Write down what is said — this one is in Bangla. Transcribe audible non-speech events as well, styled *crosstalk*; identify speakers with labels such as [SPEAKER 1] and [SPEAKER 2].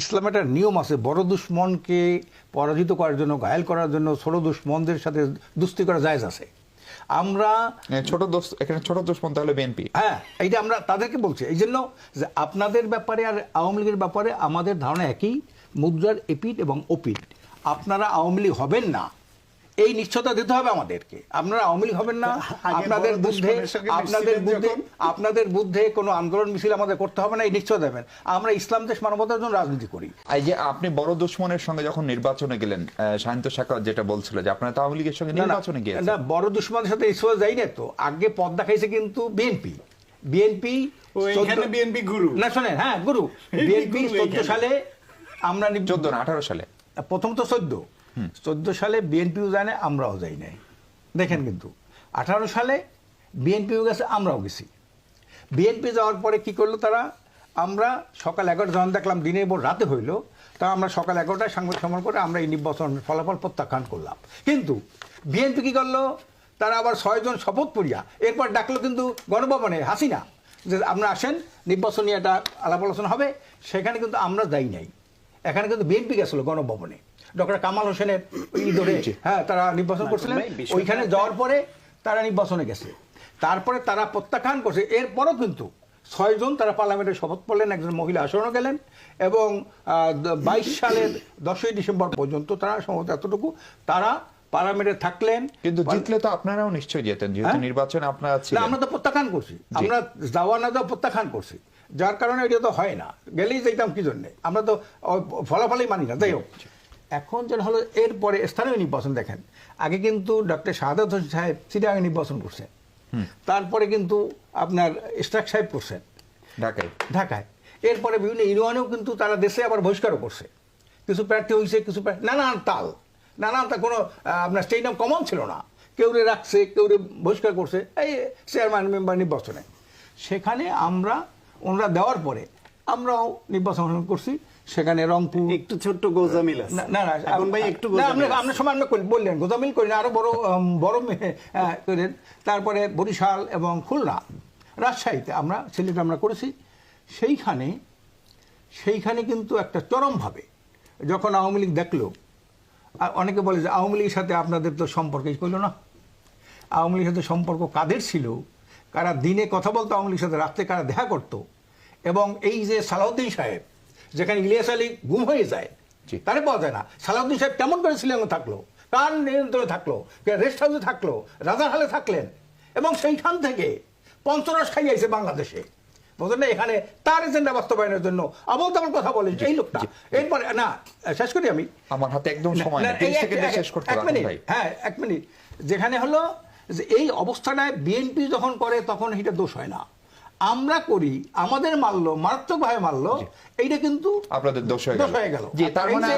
[SPEAKER 1] ইসলামে একটা নিয়ম আছে বড় দুশ্মনকে পরাজিত করার জন্য ঘায়েল করার জন্য ছোট দুশ্মনদের সাথে দুস্তি করা জায়জ আছে। আমরা
[SPEAKER 2] ছোট দোষ এখানে ছোট দুশ্মন তাহলে বিএনপি
[SPEAKER 1] হ্যাঁ এইটা আমরা তাদেরকে বলছি। এই জন্য যে আপনাদের ব্যাপারে আর আওয়ামী লীগের ব্যাপারে আমাদের ধারণা একই মুদ্রার এপিট এবং ওপিট আপনারা আওয়ামী লীগ হবেন না। এই নিশ্চয়তা দিতে হবে আমাদেরকে। আপনারা আওয়ামী লীগ হবেন না। আপনাদের বুদ্ধে আপনাদের বুদ্ধে আপনাদের বুদ্ধে কোনো আন্দোলন মিছিল আমাদের করতে হবে না এই নিশ্চয় দেবেন। আমরা ইসলাম দেশ মানবতার জন্য রাজনীতি করি।
[SPEAKER 2] এই যে আপনি বড় দুশ্মনের সঙ্গে যখন নির্বাচনে গেলেন সায়ন্ত শাখা যেটা বলছিল যে আপনারা তো আওয়ামী লীগের সঙ্গে নির্বাচনে গিয়েছেন।
[SPEAKER 1] না বড় দুশ্মনের সাথে এই সময় যাই না তো। আগে পদ দেখাইছে কিন্তু বিএনপি। বিএনপি
[SPEAKER 3] ও, এখানে BNP গুরু।
[SPEAKER 1] না শোনেন হ্যাঁ গুরু। বিএনপি চোদ্দ সালে আমরা
[SPEAKER 2] চোদ্দ না আঠারো সালে।
[SPEAKER 1] প্রথম তো চোদ্দ। চোদ্দ সালে বিএনপিও যায় জানে আমরাও যাই নাই। দেখেন কিন্তু আঠারো সালে বিএনপিও গেছে আমরাও গেছি। বিএনপি যাওয়ার পরে কি করল তারা? আমরা সকাল এগারোটা যখন দেখলাম দিনের পর রাতে হইল তা আমরা সকাল এগারোটায় সাংবাদিক সম্মান করে আমরা এই নির্বাচন ফলাফল প্রত্যাখ্যান করলাম। কিন্তু বিএনপি কি করল? তারা আবার ছয়জন শপথ পড়িয়া এরপর ডাকলো কিন্তু গণভবনে হাসিনা যে আপনারা আসেন নির্বাচনী একটা আলাপ আলোচনা হবে সেখানে কিন্তু আমরা যাই নাই। এখানে কিন্তু বিএনপি গেছিল গণভবনে। ডক্টর কামাল হোসেনের ওই *clears throat* ধরে হ্যাঁ তারা নির্বাচন করছিলেন। ওইখানে যাওয়ার পরে তারা নির্বাচনে গেছে। তারপরে তারা প্রত্যাখ্যান করছে। এরপরও কিন্তু ছয়জন তারা পার্লামেন্টে শপথ পড়লেন একজন মহিলা আসনও গেলেন এবং বাইশ *clears throat* সালের দশই ডিসেম্বর পর্যন্ত তারা সম্ভবত এতটুকু তারা পার্লামেন্টে থাকলেন।
[SPEAKER 2] কিন্তু জিতলে তো আপনারাও নিশ্চয়ই যেতেন যেহেতু
[SPEAKER 1] হ্যাঁ?
[SPEAKER 2] নির্বাচনে আপনারা
[SPEAKER 1] না আমরা তো প্রত্যাখ্যান করছি। আমরা যাওয়া না যাওয়া প্রত্যাখ্যান করছি। যার কারণে এটা তো হয় না। গেলেই যেতাম কি জন্যে? আমরা তো ফলাফলই মানি না। যাই হোক। এখন যেটা হলো এরপরে স্থানীয় নির্বাচন দেখেন। আগে কিন্তু ডক্টর শাহাদাত হোসেন সাহেব চিটাগাং নির্বাচন করছেন। তারপরে কিন্তু আপনার ইস্টাক সাহেব করছেন।
[SPEAKER 2] ঢাকায়।
[SPEAKER 1] ঢাকায়। এরপরে বিভিন্ন ইউনিয়নেও কিন্তু তারা দেশে আবার বহিষ্কারও করছে। কিছু প্রার্থী হয়েছে কিছু প্রার্থী নানান তাল। নানান তা কোনো আপনার স্টেডিয়াম কমন ছিল না। কেউ রে রাখছে কেউ রে বহিষ্কার করছে। এই চেয়ারম্যান মেম্বার নির্বাচনে। সেখানে আমরা ওনারা দেওয়ার পরে আমরাও নির্বাচন করছি। সেখানে রংপুর।
[SPEAKER 3] একটু ছোট্ট গোজামিল আছে।
[SPEAKER 1] না না
[SPEAKER 3] এখন ভাই একটু গোজামিল।
[SPEAKER 1] আপনার সময় করি- বললেন গোদামিল করি না আরও বড় বড় করেন। তারপরে বরিশাল এবং খুলনা রাজশাহীতে আমরা সিলেট আমরা করেছি। সেইখানে সেইখানে কিন্তু একটা চরমভাবে যখন আওয়ামী লীগ দেখল অনেকে বলে যে আওয়ামী লীগের সাথে আপনাদের তো সম্পর্ক করল না। আওয়ামী লীগের সাথে সম্পর্ক কাদের ছিল? কারা দিনে কথা বলতো আওয়ামী লীগের সাথে রাত্রে কারা দেখা করতো? এবং এই যে সালাউদ্দিন সাহেব যেখানে ইলিয়াস আলী গুম হয়ে যায় তারে পাওয়া যায় না। সালাউদ্দিন সাহেব কেমন করে শিলংয়ে থাকল কার নিয়ন্ত্রণে থাকল রেস্ট হাউসে থাকল রাজার হালে থাকলেন এবং সেইখান থেকে পঞ্চরস খাইয়াছে বাংলাদেশে। বুঝলেন এখানে তার এজেন্ডা বাস্তবায়নের জন্য আবল তাবল কথা বলে এই লোকটা। এরপরে না শেষ করি আমি?
[SPEAKER 2] আমার হাতে একদম সময় শেষ করতে
[SPEAKER 1] এক মিনিট, হ্যাঁ এক মিনিট। যেখানে হলো যে এই অবস্থাটায় বিএনপি যখন করে তখন এটা দোষ হয় না। আমরা করি আমাদের মারলো মারাত্মকভাবে মারলো এইটা কিন্তু
[SPEAKER 2] আপনাদের দোষ হয়ে গেল।
[SPEAKER 1] গেল।
[SPEAKER 2] জি তার মানে